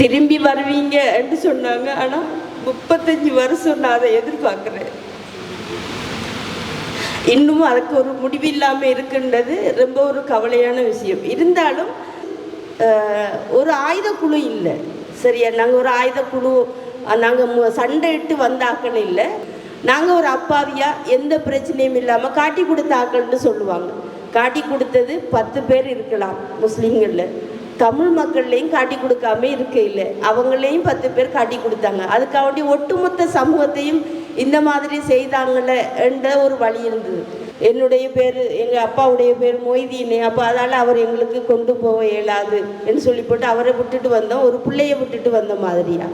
திரும்பி வருவீங்க என்று சொன்னாங்க. ஆனால் முப்பத்தஞ்சு வருஷம் நான் அதை எதிர்பார்க்குறேன். இன்னும் அதுக்கு ஒரு முடிவில்லாமல் இருக்குன்றது ரொம்ப ஒரு கவலையான விஷயம். இருந்தாலும் ஒரு ஆயுத குழு இல்லை. சரியா? நாங்கள் ஒரு ஆயுத குழு நாங்கள் சண்டையிட்டு வந்த ஆக்கள் இல்லை. நாங்கள் ஒரு அப்பாவியாக எந்த பிரச்சனையும் இல்லாமல் காட்டி கொடுத்த ஆக்கள்னு சொல்லுவாங்க. காட்டி கொடுத்தது பத்து பேர் இருக்கலாம் முஸ்லீம்களில். தமிழ் மக்கள்லையும் காட்டி கொடுக்காம இருக்க இல்லை. அவங்களையும் பத்து பேர் காட்டி கொடுத்தாங்க. அதுக்காண்டி ஒட்டுமொத்த சமூகத்தையும் இந்த மாதிரி செய்தாங்கள என்ற ஒரு வழி இருந்தது. என்னுடைய பேர் எங்கள் அப்பாவுடைய பேர் மொய்தீனே. அப்போ அதால் அவர் எங்களுக்கு கொண்டு போக இயலாது என்று சொல்லி போட்டு அவரை விட்டுட்டு வந்தோம். ஒரு பிள்ளைய விட்டுட்டு வந்த மாதிரியா.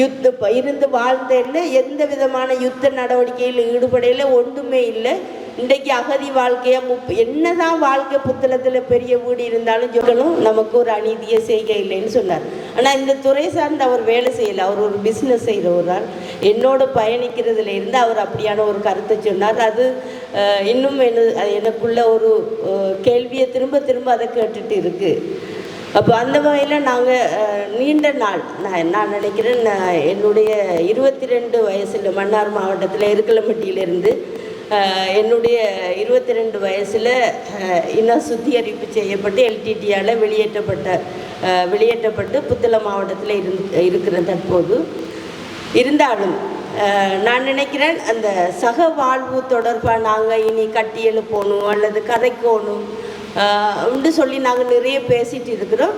யுத்த இருந்து வாழ்ந்த எந்த விதமான யுத்த நடவடிக்கையில் ஈடுபடையில் ஒன்றுமே இல்லை. இன்றைக்கு அகதி வாழ்க்கையா முப் என்னதான் வாழ்க்கை புத்தளத்தில் பெரிய வீடு இருந்தாலும் சொல்லணும் நமக்கு ஒரு அநீதியை செய்க இல்லைன்னு சொன்னார். ஆனால் இந்த துறை சார்ந்து அவர் வேலை செய்யலை. அவர் ஒரு பிஸ்னஸ் செய்கிறவரால் என்னோட பயணிக்கிறதுல இருந்து அவர் அப்படியான ஒரு கருத்தை சொன்னார். அது இன்னும் என்ன எனக்குள்ள ஒரு கேள்வியை திரும்ப திரும்ப அதை கேட்டுட்டு இருக்குது அப்போ அந்த வகையில் நாங்கள் நீண்ட நாள் நான் நான் நினைக்கிறேன் நான் என்னுடைய இருபத்தி ரெண்டு வயசில் மன்னார் மாவட்டத்தில் இருக்கலம்பட்டியிலிருந்து என்னுடைய இருபத்தி ரெண்டு வயசில் இன்னும் சுத்திகரிப்பு செய்யப்பட்டு எல்டிடியால் வெளியேற்றப்பட்ட வெளியேற்றப்பட்டு புத்தள மாவட்டத்தில் இருந்து இருக்கிற தற்போது இருந்தாலும் நான் நினைக்கிறேன் அந்த சக வாழ்வு தொடர்பாக நாங்கள் இனி கட்டி எழுப்பணும் அல்லது கதைக்கணும் உண்டு சொல்லி நாங்கள் நிறைய பேசிட்டு இருக்கிறோம்.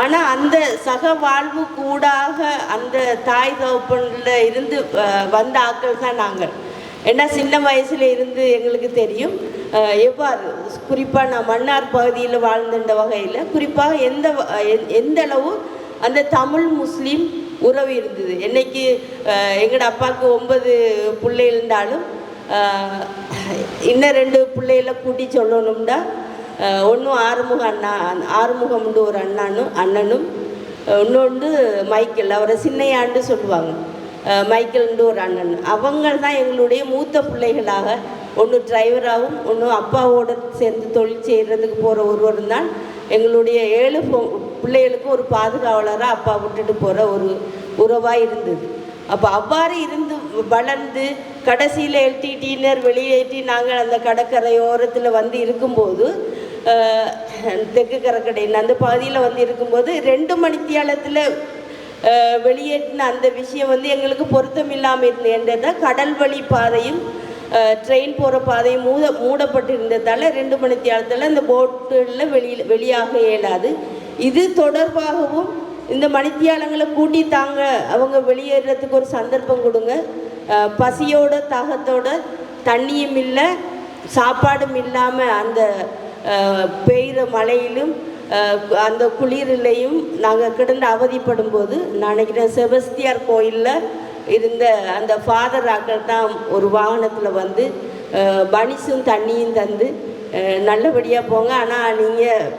ஆனால் அந்த சக வாழ்வு கூடாக அந்த தாய் தகப்பனில் இருந்து வந்த ஆட்கள் தான் நாங்கள். ஏன்னா சின்ன வயசுல இருந்து எங்களுக்கு தெரியும் எவ்வாறு குறிப்பாக நான் மன்னார் பகுதியில் வாழ்ந்துட்ட வகையில் குறிப்பாக எந்த எந்த அளவு அந்த தமிழ் முஸ்லீம் உறவு இருந்தது. என்னைக்கு எங்களோட அப்பாவுக்கு ஒன்பது பிள்ளை இருந்தாலும் இன்னும் ரெண்டு பிள்ளைகளை கூட்டி சொல்லணும்னா ஒன்றும் ஆறுமுக அண்ணா ஆறுமுகம்னு ஒரு அண்ணானும் அண்ணனும் இன்னொன்று மைக்கேல். அவரை சின்னையாண்டு சொல்லுவாங்க. மைக்கேல்ன்ற ஒரு அண்ணன் அவங்க தான் எங்களுடைய மூத்த பிள்ளைகளாக. ஒன்று டிரைவராகவும் ஒன்று அப்பாவோட சேர்ந்து தொழில் செய்கிறதுக்கு போகிற ஒருவரும் தான் எங்களுடைய ஏழு பிள்ளைகளுக்கும் பிள்ளைகளுக்கு ஒரு பாதுகாவலராக அப்பா விட்டுட்டு போகிற ஒரு உறவாக இருந்தது. அப்போ அவ்வாறு இருந்து வளர்ந்து கடைசியில் எல்டிடியினர் வெளியேற்றி நாங்கள் அந்த கடற்கரையோரத்தில் வந்து இருக்கும்போது தெற்கு கடற்கரையின் அந்த பகுதியில் வந்து இருக்கும்போது ரெண்டு மணித்தியாலத்தில் வெளியேற்றின அந்த விஷயம் வந்து எங்களுக்கு பொருத்தம் இல்லாமல் இருந்தது கடல் வழி பாதையும் ட்ரெயின் போகிற பாதையும் மூட மூடப்பட்டு இருந்ததால் ரெண்டு மணி தியாலத்தில் இந்த போட்டுகளில் வெளியில் வெளியாக இயலாது. இது தொடர்பாகவும் இந்த மணித்தியாலங்களை கூட்டி தாங்க அவங்க வெளியேறதுக்கு ஒரு சந்தர்ப்பம் கொடுங்க. பசியோட தாகத்தோட தண்ணியும் இல்லை சாப்பாடும் இல்லாமல் அந்த பெய்கிற மழையிலும் அந்த குளிரிலையும் நாங்கள் கிடந்து அவதிப்படும் போது நான் நினைக்கிறேன் செபஸ்தியார் கோயிலில் இருந்த அந்த ஃபாதர் ஆக்கள் தான் ஒரு வாகனத்தில் வந்து பனிசும் தண்ணியும் தந்து நல்லபடியாக போங்க. ஆனால் நீங்கள்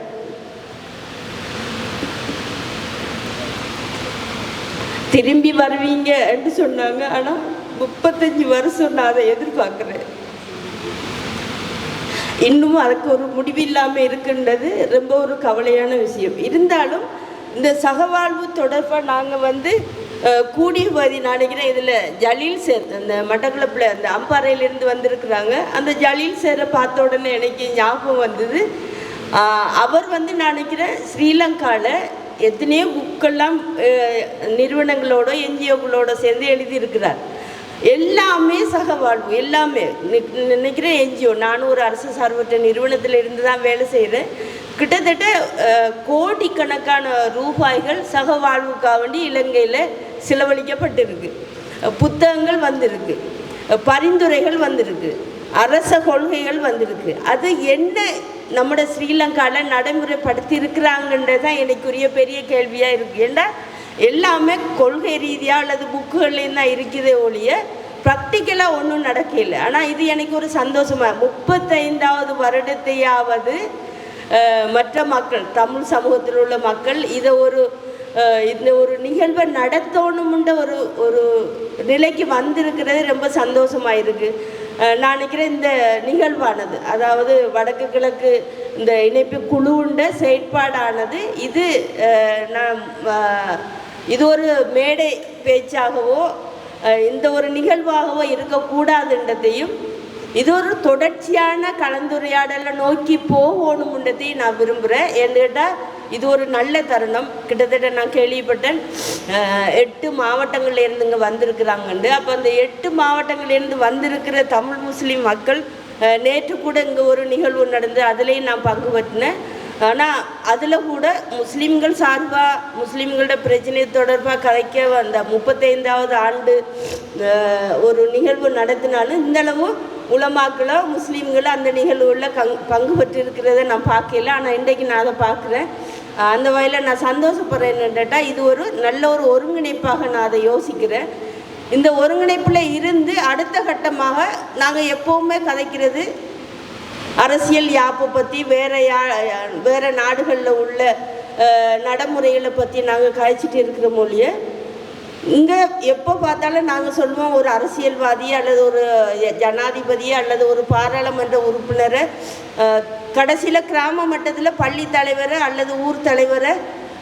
திரும்பி வருவீங்க என்று சொன்னாங்க. ஆனால் முப்பத்தஞ்சு வருஷம் நான் அதை எதிர்பார்க்குறேன். இன்னும் அதுக்கு ஒரு முடிவில்லாமல் இருக்குன்றது ரொம்ப ஒரு கவலையான விஷயம். இருந்தாலும் இந்த சகவாழ்வு தொடர்பாக நாங்கள் வந்து அஹ், கூடிய இதில் ஜலீல் சேர் அந்த மட்டக்குளப்பில் அந்த அம்பாறையிலேருந்து வந்திருக்கிறாங்க. அந்த ஜலீல் சேரை பார்த்த உடனே எனக்கு ஞாபகம் வந்தது. அவர் வந்து நான் நினைக்கிறேன் ஸ்ரீலங்காவில் எத்தனையோ புக்கெல்லாம் நிறுவனங்களோட என்ஜிஓக்களோட சேர்ந்து எழுதியிருக்கிறார். எல்லாமே சகவாழ்வு எல்லாமே. நி- நினைக்கிறேன் என்ஜிஓ நானும் ஒரு அரசு சார்பற்ற நிறுவனத்தில் இருந்து தான் வேலை செய்கிறேன் கிட்டத்தட்ட கோடிக்கணக்கான ரூபாய்கள் சகவாழ்வுக்காக வேண்டி இலங்கையில் செலவழிக்கப்பட்டிருக்கு. புத்தகங்கள் வந்திருக்கு. பரிந்துரைகள் வந்திருக்கு. அரச கொள்கைகள் வந்திருக்கு. அது என்ன நம்மட ஸ்ரீலங்காவில் நடைமுறைப்படுத்தி இருக்கிறாங்கன்றது தான் எனக்குரிய பெரிய கேள்வியாக இருக்குது ஏன்னா எல்லாமே கொள்கை ரீதியாக அல்லது புக்குகள்லேயும் தான் இருக்குதே ஒழிய ப்ராக்டிக்கலாக ஒன்றும் நடக்கல ஆனால் இது எனக்கு ஒரு சந்தோஷமாக முப்பத்தைந்தாவது வருடத்தையாவது மற்ற மக்கள் தமிழ் சமூகத்தில் உள்ள மக்கள் இதை ஒரு இந்த ஒரு நிகழ்வை நடத்தணும்ன்ற ஒரு ஒரு நிலைக்கு வந்திருக்கிறது ரொம்ப சந்தோஷமாக இருக்குது நான் நினைக்கிறேன் இந்த நிகழ்வானது அதாவது வடக்கு கிழக்கு இந்த இணைப்பு குழுவுண்ட செயற்பாடானது இது நான் இது ஒரு மேடை பேச்சாகவோ இந்த ஒரு நிகழ்வாகவோ இருக்கக்கூடாதுன்றதையும் இது ஒரு தொடர்ச்சியான கலந்துரையாடலை நோக்கி போகணும்ன்றதையும் நான் விரும்புகிறேன் ஏன்னு கேட்டால் இது ஒரு நல்ல தருணம். கிட்டத்தட்ட நான் கேள்விப்பட்டேன். எட்டு மாவட்டங்கள்ல இருந்துங்க வந்திருக்கிறாங்கண்டு அப்போ அந்த எட்டு மாவட்டங்கள்லேருந்து வந்திருக்கிற தமிழ் முஸ்லீம் மக்கள் நேற்று கூட இங்கே ஒரு நிகழ்வு நடந்து அதுலேயும் நான் பங்கு பற்றினேன் ஆனால் அதில் கூட முஸ்லீம்கள் சார்பாக முஸ்லீம்களோட பிரச்சனை தொடர்பாக கதைக்க வந்த முப்பத்தைந்தாவது ஆண்டு ஒரு நிகழ்வு நடத்தினாலும் இந்தளவு உலமாக்களோ முஸ்லீம்களோ அந்த நிகழ்வுகளில் கங் பங்கு பெற்றிருக்கிறத நான் பார்க்கல. ஆனால் இன்றைக்கு நான் அதை பார்க்குறேன். அந்த வகையில் நான் சந்தோஷப்படுறேன் என்னட்டா இது ஒரு நல்ல ஒரு ஒருங்கிணைப்பாக நான் அதை யோசிக்கிறேன். இந்த ஒருங்கிணைப்பில் இருந்து அடுத்த கட்டமாக நாங்கள் எப்போவுமே கதைக்கிறது அரசியல் யாப்பை பற்றி வேற யா வேற நாடுகளில் உள்ள நடைமுறைகளை பற்றி நாங்கள் கழிச்சிட்டு இருக்கிற மொழியை இங்கே எப்போ பார்த்தாலும் நாங்கள் சொல்லுவோம் ஒரு அரசியல்வாதி அல்லது ஒரு ஜனாதிபதி அல்லது ஒரு பாராளுமன்ற உறுப்பினரை கடைசியில் கிராம மட்டத்தில் பள்ளி தலைவரை அல்லது ஊர் தலைவரை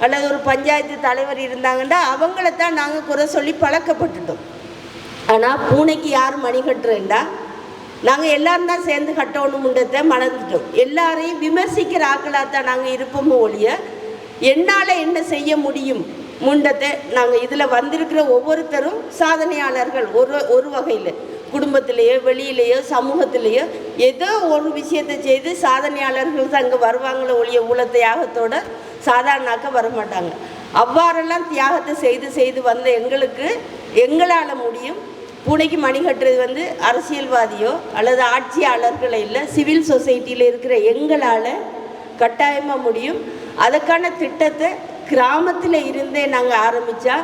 அல்லது ஒரு பஞ்சாயத்து தலைவர் இருந்தாங்கன்னா அவங்கள தான் நாங்கள் குறை சொல்லி பழக்கப்பட்டுட்டோம். ஆனால் பூனைக்கு யார் மணி கட்டுறேன்டா நாங்கள் எல்லாரும் தான் சேர்ந்து முண்டத்தை மறந்துட்டோம். எல்லாரையும் விமர்சிக்கிற ஆக்களாக தான் நாங்கள் இருப்போமோ ஒழிய என்னால் என்ன செய்ய முடியும் முண்டத்தை நாங்கள் இதில் வந்திருக்கிற ஒவ்வொருத்தரும் சாதனையாளர்கள் ஒரு ஒரு வகையில். குடும்பத்திலேயோ வெளியிலேயோ சமூகத்திலேயோ ஏதோ ஒரு விஷயத்தை செய்து சாதனையாளர்கள் தான் அங்கே வருவாங்களோ ஒழிய ஊழ தியாகத்தோட சாதாரணாக்க வரமாட்டாங்க. அவ்வாறெல்லாம் தியாகத்தை செய்து செய்து வந்த எங்களுக்கு எங்களால் முடியும். பூனைக்கு மணி கட்டுறது வந்து அரசியல்வாதியோ அல்லது ஆட்சியாளர்களோ இல்லை சிவில் சொசைட்டியில் இருக்கிற எங்களால் கட்டாயமாக முடியும். அதுக்கான திட்டத்தை கிராமத்தில் இருந்தே நாங்கள் ஆரம்பித்தா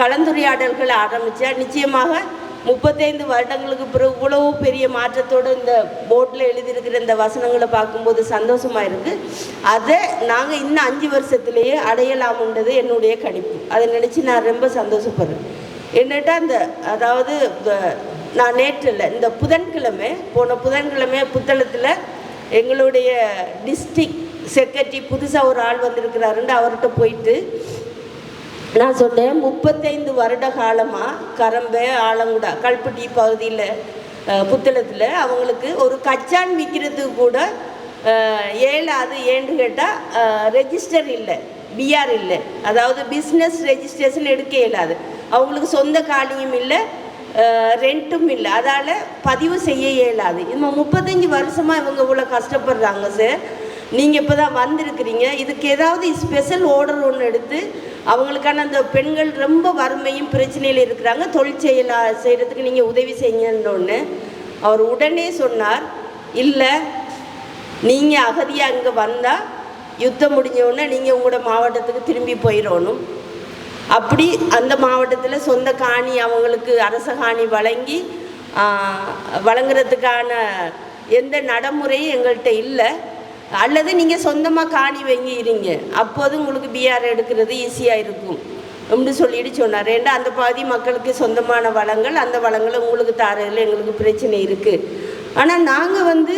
கலந்துரையாடல்களை ஆரம்பித்தா நிச்சயமாக முப்பத்தைந்து வருடங்களுக்கு பிறகு இவ்வளவு பெரிய மாற்றத்தோடு இந்த போர்டில் எழுதியிருக்கிற இந்த வசனங்களை பார்க்கும்போது சந்தோஷமாக இருக்குது அதை நாங்கள் இன்னும் அஞ்சு வருஷத்துலேயே அடையலாமுன்றது என்னுடைய கணிப்பு. அதை நினச்சி நான் ரொம்ப சந்தோஷப்படுறேன். என்னட்டா இந்த அதாவது நான் நேற்று இல்லை இந்த புதன்கிழமை போன புதன்கிழமை புத்தளத்தில் எங்களுடைய டிஸ்ட்ரிக் செக்ரட்டரி புதுசாக ஒரு ஆள் வந்திருக்கிறாருன்னு அவர்கிட்ட போயிட்டு நான் சொன்னேன் முப்பத்தைந்து வருட காலமாக கரம்பை ஆலங்குடா கல்பட்டி பகுதியில் புத்தளத்தில் அவங்களுக்கு ஒரு கச்சான் விற்கிறதுக்கு கூட ஏழு இயலாது ஏன்னு கேட்டால் ரெஜிஸ்டர் இல்லை. பிஆர் இல்லை. அதாவது பிஸ்னஸ் ரெஜிஸ்ட்ரேஷன் எடுக்க இயலாது. அவங்களுக்கு சொந்த காலியும் இல்லை ரெண்ட்டும் இல்லை. அதால் பதிவு செய்ய இயலாது. இவங்க முப்பத்தஞ்சு வருஷமாக இவங்க இவ்வளோ கஷ்டப்படுறாங்க சார் நீங்கள் இப்போ தான் வந்திருக்கிறீங்க. இதுக்கு ஏதாவது ஸ்பெஷல் ஆர்டர் ஒன்று எடுத்து அவங்களுக்கான அந்த பெண்கள் ரொம்ப வறுமையும் பிரச்சனையில் இருக்கிறாங்க. தொழில் செய்யலா செய்கிறதுக்கு நீங்கள் உதவி செய்யுங்கன்னு அவர் உடனே சொன்னார் இல்லை நீங்கள் அகதியாக இங்கே வந்தால் யுத்தம் முடிஞ்சவுடனே நீங்கள் உங்களோட மாவட்டத்துக்கு திரும்பி போயிடணும். அப்படி அந்த மாவட்டத்தில் சொந்த காணி அவங்களுக்கு அரச காணி வழங்கி வழங்குறதுக்கான எந்த நடைமுறையும் எங்கள்கிட்ட இல்லை. அல்லது நீங்கள் சொந்தமாக காணி வாங்கி இருங்க அப்போது உங்களுக்கு பிஆர் எடுக்கிறது ஈஸியாக இருக்கும். அப்படின்னு சொல்லிட்டு சொன்னார். ஏன்னா அந்த பாதி மக்களுக்கு சொந்தமான வளங்கள் அந்த வளங்களை உங்களுக்கு தாரதில் எங்களுக்கு பிரச்சனை இருக்குது ஆனால் நாங்கள் வந்து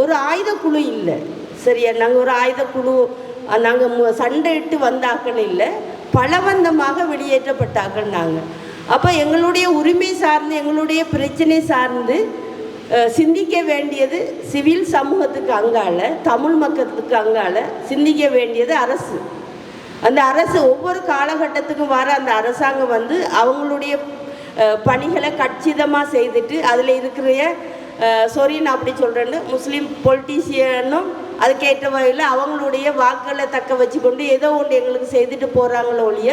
ஒரு ஆயுத குழு இல்லை. சரியா? நாங்கள் ஒரு ஆயுத குழு நாங்கள் சண்டையிட்டு வந்தாக்கள் இல்லை. பலவந்தமாக வெளியேற்றப்பட்டாக்கள் நாங்கள் அப்போ எங்களுடைய உரிமை சார்ந்து எங்களுடைய பிரச்சனை சார்ந்து சிந்திக்க வேண்டியது சிவில் சமூகத்துக்கு அங்கால தமிழ் மக்களுக்கு அங்கால சிந்திக்க வேண்டியது அரசு. அந்த அரசு ஒவ்வொரு காலகட்டத்துக்கும் வர அந்த அரசாங்கம் வந்து அவங்களுடைய பணிகளை கச்சிதமாக செய்துட்டு அதில் இருக்கிற சாரி நான் அப்படி சொல்கிறேன்னு முஸ்லீம் பொலிட்டீஷியனும் அதுக்கேற்ற வகையில் அவங்களுடைய வாக்குகளை தக்க வச்சுக்கொண்டு ஏதோ ஒன்று எங்களுக்கு செய்துட்டு போகிறாங்களோ ஒழிய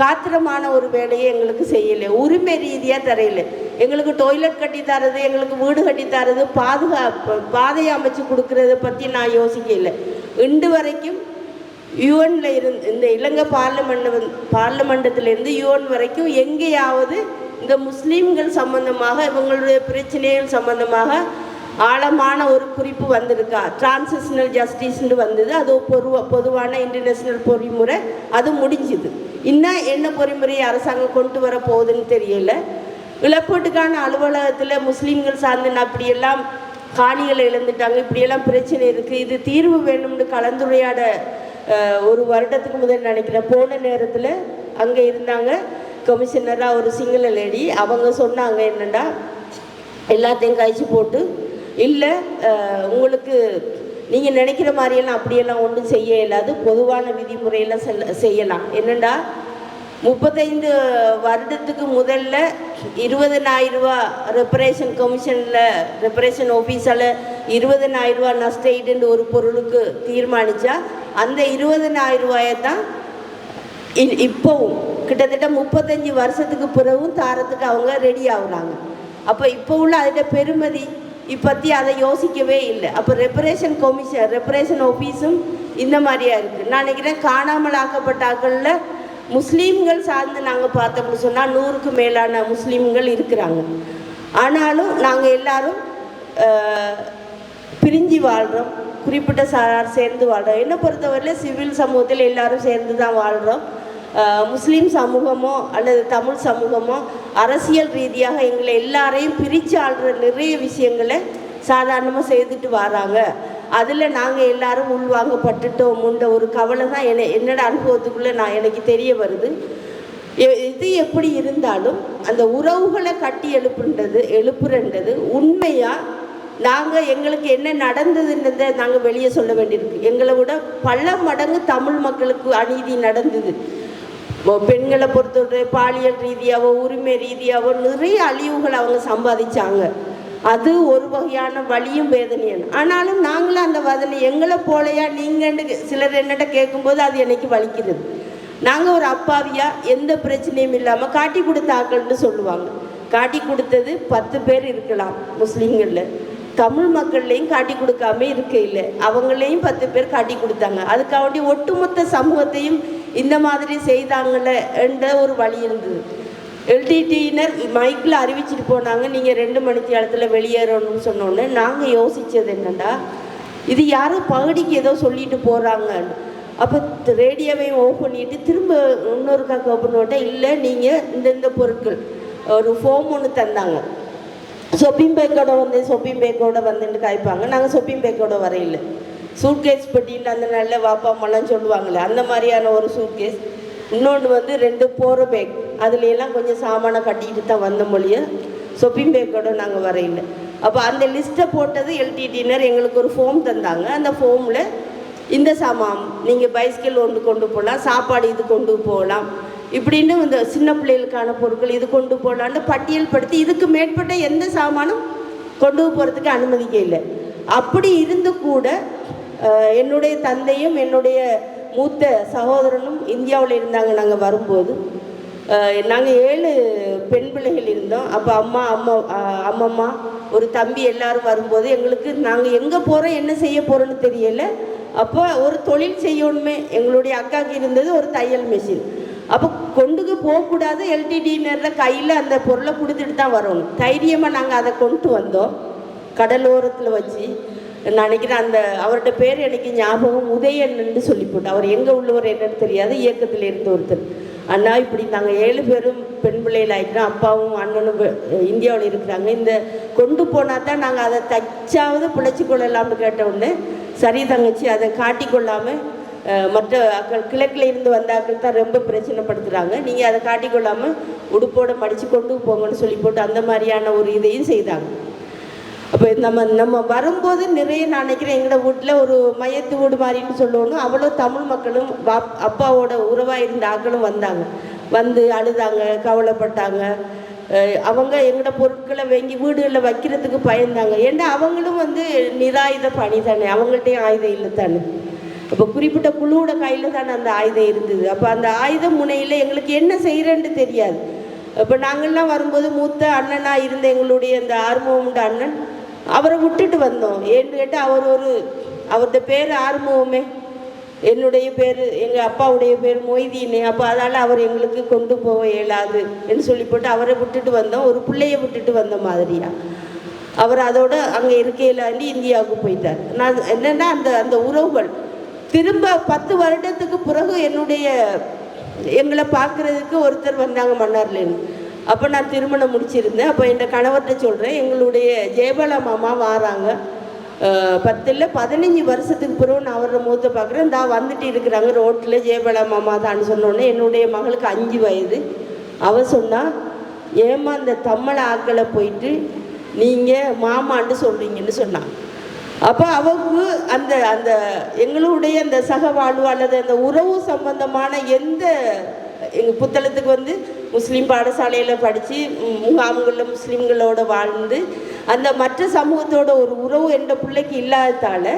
காத்திரமான ஒரு வேலையை எங்களுக்கு செய்யலை. உரிமை ரீதியாக தரையில. எங்களுக்கு டொய்லெட் கட்டி தரது எங்களுக்கு வீடு கட்டி தரது பாதுகாப்பு பாதையை அமைச்சு கொடுக்கறத பற்றி நான் யோசிக்கல. இன்று வரைக்கும் யுஎன்ல இருந்து இந்த இலங்கை பார்லிமெண்ட் வந் பார்லிமெண்டத்திலேருந்து யுஎன் வரைக்கும் எங்கேயாவது இந்த முஸ்லீம்கள் சம்பந்தமாக இவங்களுடைய பிரச்சனைகள் சம்பந்தமாக ஆழமான ஒரு குறிப்பு வந்திருக்கா? டிரான்சிஷனல் ஜஸ்டிஸ்னு வந்தது. அது பொதுவா பொதுவான இன்டர்நேஷ்னல் பொறிமுறை. அது முடிஞ்சுது. இன்னும் என்ன பொறிமுறையை அரசாங்கம் கொண்டு வர போகுதுன்னு தெரியல. இழப்பீட்டுக்கான அலுவலகத்தில் முஸ்லீம்கள் சார்ந்து நான் அப்படியெல்லாம் காணிகளை இழந்துட்டாங்க இப்படியெல்லாம் பிரச்சனை இருக்குது இது தீர்வு வேணும்னு கலந்துரையாட ஒரு வருடத்துக்கு முதல் நினைக்கிறேன். போன நேரத்தில் அங்கே இருந்தாங்க. கமிஷனராக ஒரு சிங்கள லேடி அவங்க சொன்னாங்க என்னென்னா எல்லாத்தையும் கழிச்சு போட்டு இல்லை உங்களுக்கு நீங்கள் நினைக்கிற மாதிரியெல்லாம் அப்படியெல்லாம் ஒன்றும் செய்ய இயலாது. பொதுவான விதிமுறையெல்லாம் செல்ல செய்யலாம். என்னென்னா முப்பத்தைந்து வருடத்துக்கு முதல்ல இருபதனாயிரம் ரூபா ரெப்பரேஷன் கமிஷனில் ரெப்பரேஷன் ஆஃபீஸால் இருபதனாயிரம் ரூபா நஷ்ட ஈடுன்னு ஒரு பொருளுக்கு தீர்மானித்தா அந்த இருபதனாயிரம் ரூபாயை தான் இப்போவும் கிட்டத்தட்ட முப்பத்தஞ்சு வருஷத்துக்கு பிறகும் தாரத்துக்கு அவங்க ரெடி ஆகுறாங்க. அப்போ இப்போ உள்ள அதோட பெருமதி இப்பத்தி அதை யோசிக்கவே இல்லை. அப்போ ரெப்பரேஷன் கமிஷன் ரெப்பரேஷன் ஆஃபீஸும் இந்த மாதிரியா இருக்குது நான் நினைக்கிறேன் காணாமல் ஆக்கப்பட்டாக்களில் முஸ்லீம்கள் சார்ந்து நாங்கள் பார்த்தோம்னு சொன்னால் நூறுக்கு மேலான முஸ்லீம்கள் இருக்கிறாங்க. ஆனாலும் நாங்கள் எல்லாரும் பிரிஞ்சு வாழ்கிறோம் குறிப்பிட்ட சாரார் சேர்ந்து வாழ்கிறோம் என்னை பொறுத்தவரையில் சிவில் சமூகத்தில் எல்லாரும் சேர்ந்து தான் வாழ்கிறோம் முஸ்லீம் சமூகமோ அல்லது தமிழ் சமூகமோ அரசியல் ரீதியாக எங்களை எல்லாரையும் பிரித்து ஆள்ற நிறைய விஷயங்களை சாதாரணமாக செய்துட்டு வராங்க. அதில் நாங்கள் எல்லாரும் உள்வாங்கப்பட்டுட்டோமுன்ற ஒரு கவலை தான் என்ன என்னோட அனுபவத்துக்குள்ளே நான் எனக்கு தெரிய வருது. எ- இது எப்படி இருந்தாலும் அந்த உறவுகளை கட்டி எழுப்புன்றது எழுப்புறன்றது உண்மையாக நாங்கள் எங்களுக்கு என்ன நடந்ததுன்றதை நாங்கள் வெளியே சொல்ல வேண்டியிருக்கு. எங்களை விட பல மடங்கு தமிழ் மக்களுக்கு அநீதி நடந்தது. பெண்களை பொறுத்தவரை பாலியல் ரீதியாகவோ உரிமை ரீதியாகவோ நிறைய அழிவுகள் அவங்க சம்பாதிச்சாங்க. அது ஒரு வகையான வழியும் வேதனையும். ஆனாலும் நாங்களும் அந்த வதனை எங்களை போலையா நீங்கன்னு சிலர் என்னட்ட கேட்கும்போது அது எனக்கு வலிக்கிறது நாங்கள் ஒரு அப்பாவியாக எந்த பிரச்சனையும் இல்லாமல் காட்டி கொடுத்த ஆக்கள்னு சொல்லுவாங்க. காட்டி கொடுத்தது பத்து பேர் இருக்கலாம் முஸ்லீம்களில். தமிழ் மக்கள்லையும் காட்டி கொடுக்காம இருக்க இல்லை அவங்களையும் பத்து பேர் காட்டி கொடுத்தாங்க. அதுக்காண்டி ஒட்டுமொத்த சமூகத்தையும் இந்த மாதிரி செய்தாங்களே என்ற ஒரு வழி இருந்தது. எல்டிடியினர் மைக்கில் அறிவிச்சிட்டு போனாங்க நீங்கள் ரெண்டு மணிக்கு இடத்துல வெளியேறணும்னு சொன்னோன்னே. நாங்கள் யோசித்தது என்னென்னா இது யாரும் பகுடிக்கு ஏதோ சொல்லிட்டு போகிறாங்கன்னு அப்போ ரேடியோவையும் ஓப்பன் பண்ணிட்டு திரும்ப இன்னொருக்கா ஓப்பன் பண்ணிட்டா இல்லை நீங்கள் இந்தந்த பொருட்கள். ஒரு ஃபோம் ஒன்று தந்தாங்க. சொப்பிங் பேக்கோட வந்து சொப்பிங் பேக்கோட வந்துட்டு காய்ப்பாங்க. நாங்கள் சொப்பிங் பேக்கோட வரையில. சூட்கேஸ் பெட்டின்னு அந்த நல்ல அம்மாலாம் சொல்லுவாங்களே அந்த மாதிரியான ஒரு சூட்கேஸ். இன்னொன்று வந்து ரெண்டு போகிற பேக். அதுல கொஞ்சம் சாமானை கட்டிக்கிட்டு தான் வந்த மொழிய. சொப்பிங் பேக்கோட நாங்கள் வரையில. அப்போ அந்த லிஸ்ட்டை போட்டது எல்டிடினர் எங்களுக்கு ஒரு ஃபோம் தந்தாங்க. அந்த ஃபோமில் இந்த சாமான் நீங்கள் பைஸ்கிள் ஒன்று கொண்டு போகலாம் சாப்பாடு இது கொண்டு போகலாம் இப்படின்னு இந்த சின்ன பிள்ளைகளுக்கான பொருட்கள் இது கொண்டு போகலான்னு பட்டியல் படுத்தி இதுக்கு மேற்பட்ட எந்த சாமானும் கொண்டு போகிறதுக்கு அனுமதிக்க இல்லை. அப்படி இருந்து கூட என்னுடைய தந்தையும் என்னுடைய மூத்த சகோதரனும் இந்தியாவில் இருந்தாங்க நாங்கள் வரும்போது. நாங்கள் ஏழு பெண் பிள்ளைகள் இருந்தோம். அப்போ அம்மா அம்மா அம்மம்மா ஒரு தம்பி எல்லாரும் வரும்போது எங்களுக்கு நாங்கள் எங்கே போகிறோம் என்ன செய்ய போகிறோன்னு தெரியலை. அப்போ ஒரு தொழில் செய்யணுமே. எங்களுடைய அக்காவுக்கு இருந்தது ஒரு தையல் மிஷின் அப்போ கொண்டுக்கு போகக்கூடாது எல்டிடினரில் கையில் அந்த பொருளை கொடுத்துட்டு தான் வரணும். தைரியமாக நாங்கள் அதை கொண்டு வந்தோம். கடலோரத்தில் வச்சு நான் நினைக்கிறேன் அந்த அவரோட பேர் எனக்கு ஞாபகம் உதயன்னு சொல்லி போட்டு அவர் எங்கே உள்ளவர் என்னன்னு தெரியாது இயக்கத்தில் இருந்த ஒருத்தர். அண்ணா இப்படி நாங்கள் ஏழு பேரும் பெண் பிள்ளைகள் ஆகிக்கிறோம் அப்பாவும் அண்ணனும் இந்தியாவில் இருக்கிறாங்க. இந்த கொண்டு போனால் தான் நாங்கள் அதை தச்சாவது பிழைச்சி கொள்ளலாம்னு கேட்டவுடனே சரி தங்கச்சி அதை காட்டிக்கொள்ளாமல் மற்ற அக்கள் கிழக்கில் இருந்து வந்தாக்கள் தான் ரொம்ப பிரச்சனைப்படுத்துகிறாங்க நீங்கள் அதை காட்டிக்கொள்ளாமல் உடுப்போடு மடித்து கொண்டு போங்கன்னு சொல்லி போட்டு அந்த மாதிரியான ஒரு இதையும் செய்தாங்க. அப்போ நம்ம நம்ம வரும்போது நிறைய நான் நினைக்கிறேன் எங்களோட வீட்டில் ஒரு மையத்து வீடு மாதிரின்னு சொல்லணும் அவ்வளோ தமிழ் மக்களும் பாப் அப்பாவோட உறவாக இருந்த ஆக்களும் வந்தாங்க. வந்து அழுதாங்க கவலைப்பட்டாங்க. அவங்க எங்களோட பொருட்களை வாங்கி வீடுகளில் வைக்கிறதுக்கு பயந்தாங்க. ஏன்னா அவங்களும் வந்து நிராயுத பணி தானே அவங்கள்ட்டையும் ஆயுதம் இல்லை தானே. அப்போ குறிப்பிட்ட குழுவோட கையில் தானே அந்த ஆயுதம் இருந்தது. அப்போ அந்த ஆயுத முனையில் எங்களுக்கு என்ன செய்கிறேன்னு தெரியாது. இப்போ நாங்கள்லாம் வரும்போது மூத்த அண்ணனாக இருந்த எங்களுடைய அந்த ஆறுமுகம்ன்ற அண்ணன் அவரை விட்டுட்டு வந்தோம். ஏன்னு கேட்டால் அவர் ஒரு அவருடைய பேர் ஆறுமுகமே. என்னுடைய பேர் எங்கள் அப்பாவுடைய பேர் மொய்தீனே. அப்போ அதால் அவர் எங்களுக்கு கொண்டு போக இயலாது என்று சொல்லி போட்டு அவரை விட்டுட்டு வந்தோம். ஒரு பிள்ளைய விட்டுட்டு வந்த மாதிரியா. அவர் அதோட அங்கே இருக்கையிலாண்டி இந்தியாவுக்கு போயிட்டார். நான் என்னென்னா அந்த அந்த உறவுகள். திரும்ப பத்து வருடத்துக்கு பிறகு என்னுடைய எங்களை பார்க்குறதுக்கு ஒருத்தர் வந்தாங்க மன்னார்லேருந்து. அப்போ நான் திருமணம் முடிச்சிருந்தேன். அப்போ என் கணவர்கிட்ட சொல்கிறேன் எங்களுடைய ஜெயபாலா மாமா வாராங்க. பத்தில் பதினஞ்சு வருஷத்துக்கு பிறகு நான் அவரோட மூத்த பார்க்குறேன். தான் வந்துட்டு இருக்கிறாங்க ரோட்டில் ஜெயபாலா மாமா தான் சொன்னோன்னே என்னுடைய மகளுக்கு அஞ்சு வயது. அவ சொன்னால் ஏமா அந்த தம்மளை ஆக்களை போயிட்டு நீங்கள் மாமான்னு சொல்கிறீங்கன்னு சொன்னான் அப்போ அவங்க அந்த அந்த எங்களுடைய அந்த சக வாழ்வு அல்லது அந்த உறவு சம்பந்தமான எந்த எங்கள் புத்தளத்துக்கு வந்து முஸ்லீம் பாடசாலையில் படித்து முகாம்களில் முஸ்லீம்களோட வாழ்ந்து அந்த மற்ற சமூகத்தோட ஒரு உறவு என்ற பிள்ளைக்கு இல்லாததால்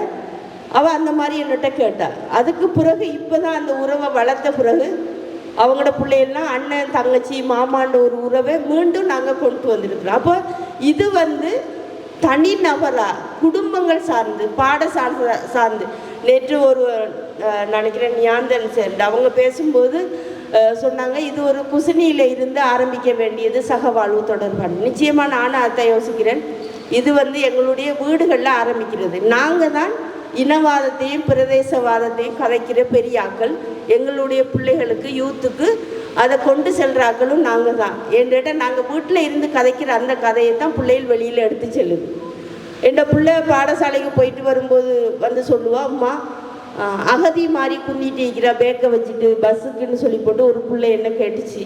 அவள் அந்த மாதிரி என்னட்ட கேட்டாள் அதுக்கு பிறகு இப்போ தான் அந்த உறவை வளர்த்த பிறகு அவங்களோட பிள்ளையெல்லாம் அண்ணன் தங்கச்சி மாமான்ற ஒரு உறவை மீண்டும் நாங்கள் கொண்டு வந்திருக்கிறோம். அப்போ இது வந்து தனிநபராக குடும்பங்கள் சார்ந்து பாட சார்ந்த. சார்ந்து நேற்று ஒரு நினைக்கிறேன் ஞாந்தன் சேர்ந்து அவங்க பேசும்போது சொன்னாங்க இது ஒரு குசினியில் இருந்து ஆரம்பிக்க வேண்டியது சகவாழ்வு தொடர்பான. நிச்சயமாக நானும் அதை யோசிக்கிறேன். இது வந்து எங்களுடைய வீடுகளில் ஆரம்பிக்கிறது. நாங்கள் தான் இனவாதத்தையும் பிரதேசவாதத்தையும் கதைக்கிற பெரியாக்கள் எங்களுடைய பிள்ளைகளுக்கு யூத்துக்கு அதை கொண்டு செல்கிறாக்களும் நாங்கள் தான். என்கிட்ட நாங்கள் வீட்டில் இருந்து கதைக்கிற அந்த கதையை தான் பிள்ளைகள் வெளியில் எடுத்து செல்லுது. என் பிள்ளை பாடசாலைக்கு போயிட்டு வரும்போது வந்து சொல்லுவா அம்மா அகதி மாதிரி குந்திட்டு இருக்கிறா பேக்கை வச்சுட்டு பஸ்ஸுக்குன்னு சொல்லி போட்டு ஒரு பிள்ளை என்ன கேட்டுச்சு?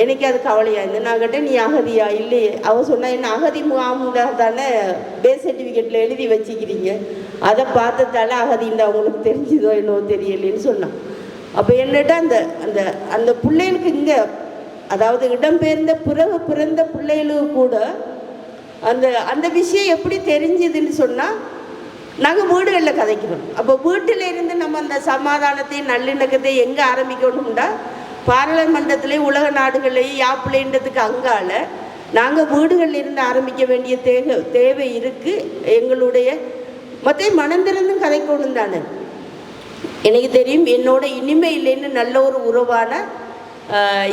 எனக்கு அது கவலையாக இருந்தது. நான் கேட்டேன் நீ அகதியா? இல்லையே. அவள் சொன்னா என்ன அகதி முகாமுடா தானே பேஸ் சர்டிஃபிகேட்டில் எழுதி வச்சுக்கிறீங்க. அதை பார்த்ததால அகதின்னு அவங்களுக்கு தெரிஞ்சுதோ என்னவோ தெரியலேன்னு சொன்னான். அப்போ என்னட்டா அந்த அந்த அந்த பிள்ளைகளுக்கு இங்கே அதாவது இடம்பெயர்ந்த பிறகு பிறந்த பிள்ளைகளுக்கு கூட அந்த அந்த விஷயம் எப்படி தெரிஞ்சுதுன்னு சொன்னால் நாங்கள் வீடுகளில் கதைக்கிறோம். அப்போ வீட்டில் இருந்து நம்ம அந்த சமாதானத்தையும் நல்லிணக்கத்தை எங்கே ஆரம்பிக்கணும்டா பாராளுமன்றத்திலே உலக நாடுகளையும் யாப்பிள்ளைன்றதுக்கு அங்கால நாங்கள் வீடுகளில் இருந்து ஆரம்பிக்க வேண்டிய தேவை தேவை இருக்குது எங்களுடைய மற்ற மனந்திறந்தும் கதைக்கணும் தானே. எனக்கு தெரியும் என்னோட இனிமை இல்லைன்னு நல்ல ஒரு உறவான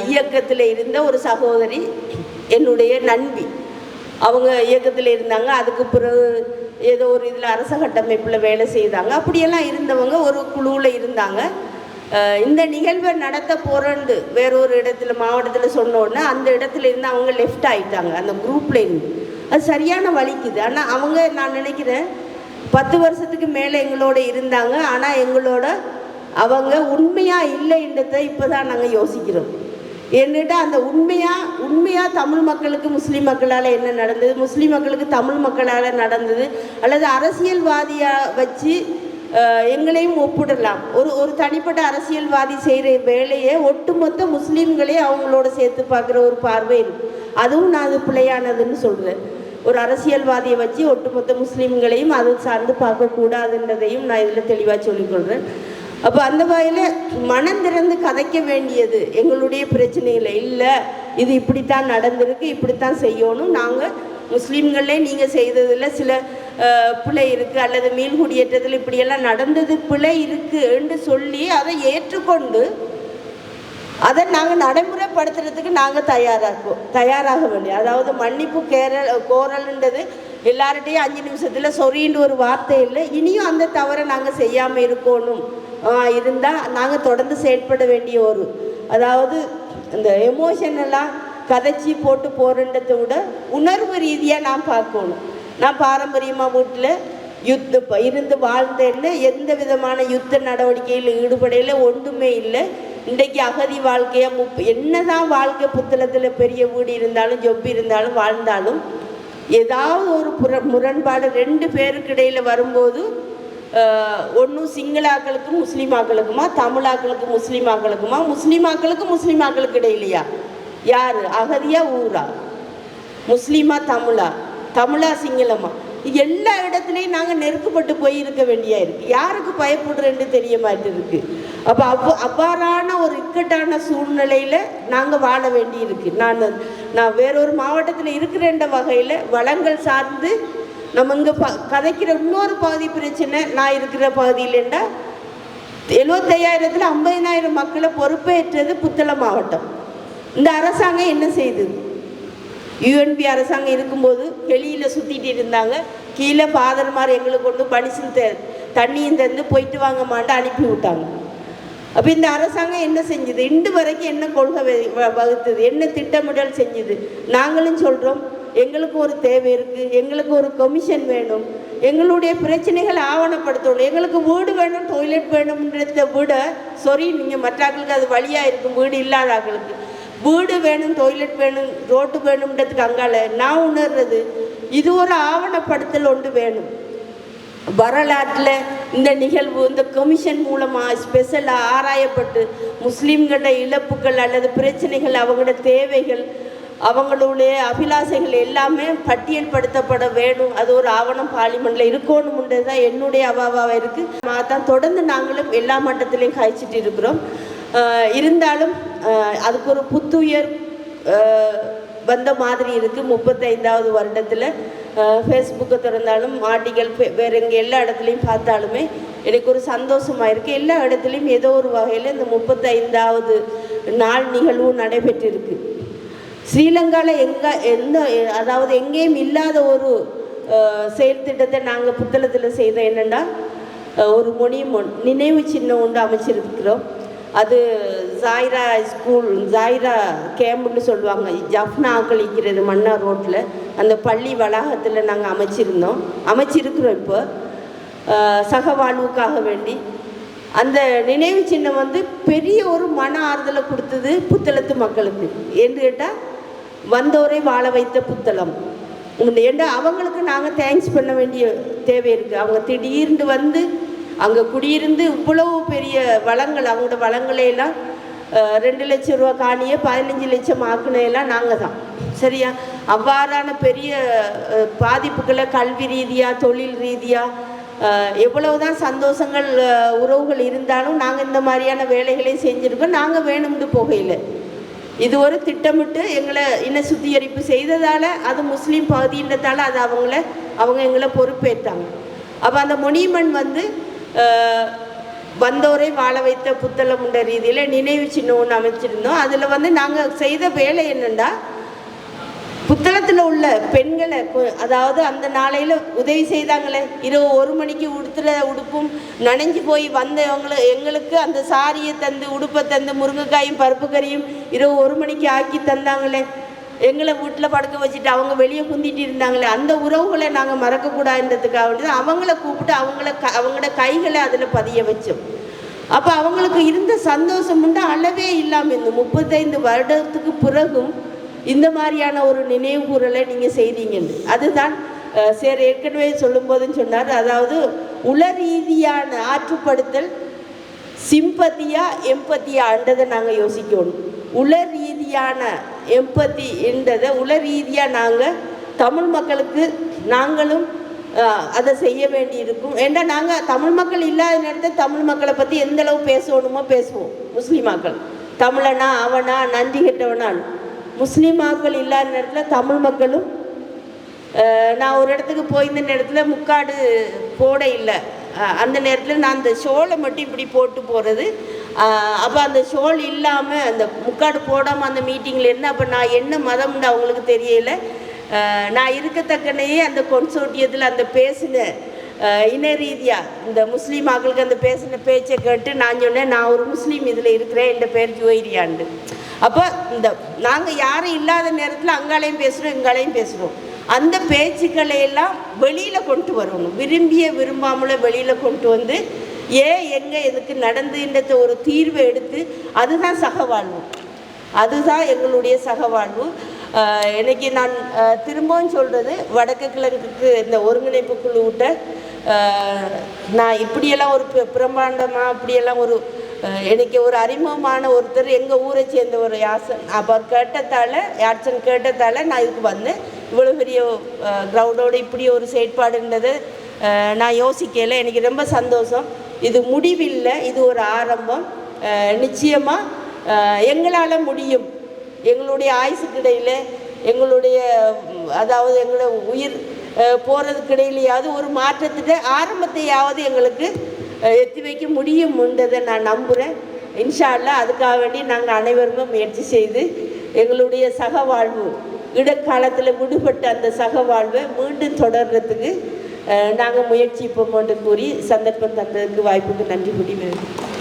இயக்கத்தில் இருந்த ஒரு சகோதரி என்னுடைய நண்பி. அவங்க இயக்கத்தில் இருந்தாங்க. அதுக்கு பிறகு ஏதோ ஒரு இதில் அரச கட்டமைப்பில் வேலை செய்தாங்க. அப்படியெல்லாம் இருந்தவங்க ஒரு குழுவில் இருந்தாங்க. இந்த நிகழ்வை நடத்த போகிறேன்னு வேறொரு இடத்துல மாவட்டத்தில் சொன்னோடனே அந்த இடத்துல இருந்து அவங்க லெஃப்ட் ஆகிட்டாங்க அந்த குரூப்ல இருந்து. அது சரியான வலிக்குது ஆனால் அவங்க நான் நினைக்கிறேன் பத்து வருஷத்துக்கு மேலே எங்களோட இருந்தாங்க. ஆனால் எங்களோட அவங்க உண்மையாக இல்லைன்றதை இப்போ தான் நாங்கள் யோசிக்கிறோம். என்கிட்ட அந்த உண்மையாக உண்மையாக தமிழ் மக்களுக்கு முஸ்லீம் மக்களால் என்ன நடந்தது? முஸ்லீம் மக்களுக்கு தமிழ் மக்களால் நடந்தது. அல்லது அரசியல்வாதியாக வச்சு எங்களையும் ஒப்பிடலாம். ஒரு ஒரு தனிப்பட்ட அரசியல்வாதி செய்கிற வேலையை ஒட்டுமொத்த முஸ்லீம்களே அவங்களோட சேர்த்து பார்க்குற ஒரு பார்வை அதுவும் நான் அது பிழையானதுன்னு சொல்கிறேன் ஒரு அரசியல்வாதியை வச்சு ஒட்டுமொத்த முஸ்லீம்களையும் அது சார்ந்து பார்க்கக்கூடாதுன்றதையும் நான் இதில் தெளிவாக சொல்லிக்கொள்கிறேன் அப்போ அந்த வகையில் மனம் திறந்து கதைக்க வேண்டியது எங்களுடைய பிரச்சனையில் இல்லை. இது இப்படித்தான் நடந்திருக்கு இப்படித்தான் செய்யணும். நாங்கள் முஸ்லீம்களே நீங்கள் செய்ததில் சில பிழை இருக்குது அல்லது மீள்குடியேற்றத்தில் இப்படியெல்லாம் நடந்தது பிழை இருக்குன்னு சொல்லி அதை ஏற்றுக்கொண்டு அதை நாங்கள் நடைமுறைப்படுத்துறதுக்கு நாங்கள் தயாராக தயாராக வேண்டிய அதாவது மன்னிப்பு கேரல் கோரல்ன்றது எல்லார்ட்டையும் அஞ்சு நிமிஷத்தில் சொறின்னு ஒரு வார்த்தை இல்லை. இனியும் அந்த தவறை நாங்கள் செய்யாமல் இருக்கணும். இருந்தால் நாங்கள் தொடர்ந்து செயற்பட வேண்டிய ஒரு அதாவது இந்த எமோஷனெல்லாம் கதைச்சி போட்டு போகிறன்றதை விட உணர்வு ரீதியாக நான் பார்க்கணும். நான் பாரம்பரியமாக வீட்டில் யுத்த இருந்து வாழ்ந்தேன்னு எந்த விதமான யுத்த நடவடிக்கையில் ஈடுபடையில் ஒன்றுமே இல்லை. இன்றைக்கு அகதி வாழ்க்கையாக முப் என்னதான் வாழ்க்கை புத்தளத்தில் பெரிய வீடு இருந்தாலும் ஜொப்பி இருந்தாலும் வாழ்ந்தாலும் ஏதாவது ஒரு புற முரண்பாடு ரெண்டு பேருக்கு இடையில் வரும்போது ஒன்றும் சிங்களாக்களுக்கும் முஸ்லீமாக்களுக்குமா தமிழாக்களுக்கு முஸ்லீமாக்களுக்குமா முஸ்லீமாக்களுக்கு முஸ்லீமாக்களுக்கு இடையிலையா? யார்? அகதியா ஊரா? முஸ்லீமா தமிழா? தமிழா சிங்களமா? எல்லா இடத்துலையும் நாங்கள் நெருக்கப்பட்டு போய் இருக்க வேண்டியா இருக்கு. யாருக்கு பயப்படுறேன்னு தெரிய மாட்டிருக்கு. அப்போ அவ்வ அவ்வாறான ஒரு இக்கட்டான சூழ்நிலையில் நாங்கள் வாழ வேண்டி இருக்கு நான் நான் வேறொரு மாவட்டத்தில் இருக்கிறேன்ற வகையில் வளங்கள் சார்ந்து நம்ம இங்கே ப கதைக்கிற இன்னொரு பகுதி பிரச்சனை நான் இருக்கிற பகுதியிலண்டா எழுபத்தையாயிரத்தில் ஐம்பதினாயிரம் மக்களை பொறுப்பேற்றது புத்தளம் மாவட்டம். இந்த அரசாங்கம் என்ன செய்தது யூஎன்பி அரசாங்கம் இருக்கும்போது வெளியில் சுற்றிட்டு இருந்தாங்க. கீழே ஃபாதர்மார் எங்களுக்கு கொண்டு பனிசும் த தண்ணியும் தந்து போயிட்டு வாங்க மாட்டேன் அனுப்பி விட்டாங்க. அப்போ இந்த அரசாங்கம் என்ன செஞ்சுது? இன்று வரைக்கும் என்ன கொள்கை வ- வகுத்தது? என்ன திட்டமிடல் செஞ்சுது? நாங்களும் சொல்கிறோம் எங்களுக்கு ஒரு தேவை இருக்குது எங்களுக்கு ஒரு கமிஷன் வேணும் எங்களுடைய பிரச்சனைகளை ஆவணப்படுத்தணும் எங்களுக்கு வீடு வேணும் டாய்லெட் வேணும்ன்றத விட சாரி நீங்கள் மற்றாக்களுக்கு அது வழியாக இருக்கும் வீடு இல்லாதவர்களுக்கு வீடு வேணும் டாய்லெட் வேணும் ரோட்டு வேணும்ன்றதுக்கு அங்கால நான் உணர்றது இது ஒரு ஆவணப்படுத்தல் ஒன்று வேணும். வரலாற்றில் இந்த நிகழ்வு இந்த கமிஷன் மூலமாக ஸ்பெஷலாக ஆராயப்பட்டு முஸ்லீம்கள இழப்புகள் அல்லது பிரச்சனைகள் அவங்களோட தேவைகள் அவங்களுடைய அபிலாசைகள் எல்லாமே பட்டியல்படுத்தப்பட வேணும். அது ஒரு ஆவணம் பார்லிமெண்ட்டில் இருக்கணும்ன்றது தான் என்னுடைய அவாவாக இருக்குது அதான் தொடர்ந்து நாங்களும் எல்லா மட்டத்திலையும் காய்ச்சிட்டு இருக்கிறோம். இருந்தாலும் அதுக்கு ஒரு புத்துயர் வந்த மாதிரி இருக்குது முப்பத்தைந்தாவது வருடத்தில் ஃபேஸ்புக்கை திறந்தாலும் ஆர்டிகல் வேறு எங்கே எல்லா இடத்துலையும் பார்த்தாலுமே எனக்கு ஒரு சந்தோஷமாக இருக்குது எல்லா இடத்துலையும் ஏதோ ஒரு வகையில் இந்த முப்பத்தைந்தாவது நாள் நிகழ்வு நடைபெற்றிருக்கு. ஸ்ரீலங்காவில் எங்கே எந்த அதாவது எங்கேயும் இல்லாத ஒரு செயல் திட்டத்தை நாங்கள் புத்தளத்தில் செய்தோம் என்னென்னா ஒரு மொழிமொன் நினைவு சின்னம் ஒன்று அமைச்சிருக்கிறோம். அது ஜாயிரா ஸ்கூல் ஜாயிரா கேம்புன்னு சொல்லுவாங்க. ஜஃப்னா ஆக்களிக்கிறது மன்னார் ரோட்டில் அந்த பள்ளி வளாகத்தில் நாங்கள் அமைச்சிருந்தோம். அமைச்சிருக்கிறோம் இப்போ. சக வாழ்வுக்காக வேண்டி. அந்த நினைவு சின்னம் வந்து பெரிய ஒரு மன ஆறுதலை கொடுத்தது புத்தளத்து மக்களுக்கு. என்று கேட்டால் வந்தோரை வாழ வைத்த புத்தளம் ஏண்டா அவங்களுக்கு நாங்கள் தேங்க்ஸ் பண்ண வேண்டிய தேவை இருக்குது அவங்க திடீர்னு வந்து அங்கே குடியிருந்து இவ்வளவு பெரிய வளங்கள் அவங்களோட வளங்களையெல்லாம் ரெண்டு லட்சம் ரூபா காணியை பதினஞ்சு லட்சம் ஆக்குனையெல்லாம் நாங்கள் தான். சரியா? அவ்வாறான பெரிய பாதிப்புகளை கல்வி ரீதியாக தொழில் ரீதியாக எவ்வளவுதான் சந்தோஷங்கள் உறவுகள் இருந்தாலும் நாங்கள் இந்த மாதிரியான வேலைகளையும் செஞ்சுருக்கோம். நாங்கள் வேணும்னு போகையில். இது ஒரு திட்டமிட்டு எங்களை இன சுத்திகரிப்பு செய்ததால் அது முஸ்லீம் பகுதின்றதால் அது அவங்கள அவங்க எங்களை பொறுப்பேற்றாங்க அப்போ அந்த மொனிமன் வந்து வந்தோரை வாழ வைத்த புத்தளம்ன்ற ரீதியில் நினைவு சின்னம் ஒன்று அமைச்சிருந்தோம். அதில் வந்து நாங்கள் செய்த வேலை என்னென்னா புத்தளத்தில் உள்ள பெண்களை அதாவது அந்த நாளையில் உதவி செய்தாங்களே? இரவு ஒரு மணிக்கு உடுத்துற உடுப்பும் நனைஞ்சு போய் வந்தவங்களை எங்களுக்கு அந்த சாரியை தந்து உடுப்பை தந்து முருங்கைக்காயும் பருப்பு கறியும் இரவு ஒரு மணிக்கு ஆக்கி தந்தாங்களே? எங்களை வீட்டில் படுக்க வச்சுட்டு அவங்க வெளியே குந்திட்டு இருந்தாங்களே அந்த உறவுகளை நாங்கள் மறக்கக்கூடாதுன்றதுக்காக வேண்டி அவங்கள கூப்பிட்டு அவங்கள க அவங்களோட கைகளை அதில் பதிய வச்சோம். அப்போ அவங்களுக்கு இருந்த சந்தோஷம் உண்டு அளவே இல்லாமல் இந்த முப்பத்தைந்து வருடத்துக்கு பிறகும் இந்த மாதிரியான ஒரு நினைவுகூறலை நீங்கள் செய்தீங்கன்னு. அதுதான் சார் ஏற்கனவே சொல்லும்போதுன்னு சொன்னார் அதாவது உல ரீதியான ஆற்றுப்படுத்தல் சிம்பத்தியா எம்பத்தியான்றதை நாங்கள் யோசிக்கணும். உல ரீதியான எம்பத்தி என்றதை உல ரீதியாக நாங்கள் தமிழ் மக்களுக்கு நாங்களும் அதை செய்ய வேண்டி இருக்கும் ஏன்னா நாங்கள் தமிழ் மக்கள் இல்லாத நேரத்தில் தமிழ் மக்களை பற்றி எந்த அளவு பேசணுமோ பேசுவோம். முஸ்லீம் மக்கள். தமிழனா அவனா நன்றி கெட்டவனான் முஸ்லீம் மக்கள் இல்லாத நேரத்தில் தமிழ் மக்களும் நான் ஒரு இடத்துக்கு போயிருந்த நேரத்தில் முக்காடு போட இல்லை. அந்த நேரத்தில் நான் அந்த சோளை மட்டும் இப்படி போட்டு போகிறது அப்போ அந்த ஷோல் இல்லாமல் அந்த முக்காடு போடாமல் அந்த மீட்டிங்கில் இருந்து அப்போ நான் என்ன மதம்னு அவங்களுக்கு தெரியல. நான் இருக்கத்தக்கனையே அந்த கொன்சோட்டியத்தில் அந்த பேசின இன ரீதியாக இந்த முஸ்லீம் மக்களுக்கு அந்த பேசின பேச்சை கேட்டு நான் சொன்னேன் நான் ஒரு முஸ்லீம் இதில் இருக்கிறேன் என் பேர் ஜுவைரியாண்டு. அப்போ இந்த நாங்கள் யாரும் இல்லாத நேரத்தில் அங்காலையும் பேசுகிறோம் எங்காலையும் பேசுகிறோம் அந்த பேச்சுக்களை எல்லாம் வெளியில் கொண்டு வரணும் விரும்பிய விரும்பாமல வெளியில் கொண்டு வந்து ஏன் எங்கே எதுக்கு நடந்துன்றத ஒரு தீர்வை எடுத்து அதுதான் சகவாழ்வு அதுதான் எங்களுடைய சகவாழ்வு இன்னைக்கு எனக்கு நான் திரும்பவும் சொல்கிறது வடக்கு கிழக்குக்கு இந்த ஒருங்கிணைப்பு குழுவிட்ட நான் இப்படியெல்லாம் ஒரு பிரம்மாண்டமாக அப்படியெல்லாம் ஒரு எனக்கு ஒரு அறிமுகமான ஒருத்தர் எங்கள் ஊரை சேர்ந்த ஒரு யாசன் அப்போ கேட்டதால் யாச்சன் கேட்டதால் நான் இதுக்கு வந்தேன். இவ்வளோ பெரிய க்ரௌடோடு இப்படி ஒரு செயற்பாடுன்றது நான் யோசிக்கல. எனக்கு ரொம்ப சந்தோஷம். இது முடிவில்லை இது ஒரு ஆரம்பம். நிச்சயமாக எங்களால் முடியும். எங்களுடைய ஆயுசுக்கிடையில் எங்களுடைய அதாவது எங்களோட உயிர் அஹ், இடையிலையாவது ஒரு மாற்றத்திட்ட ஆரம்பத்தையாவது எங்களுக்கு எத்தி வைக்க முடியும்ன்றதை நான் நம்புகிறேன் இன்ஷா அதுக்காக வேண்டி நாங்கள் அனைவருமே முயற்சி செய்து எங்களுடைய சகவாழ்வு இடைக்காலத்தில் விடுபட்ட அந்த சகவாழ்வை மீண்டும் தொடர்றதுக்கு நாங்கள் முயற்சிப்போம் என்று கூறி சந்தர்ப்பம் தந்ததுக்கு வாய்ப்புக்கு நன்றி கூறி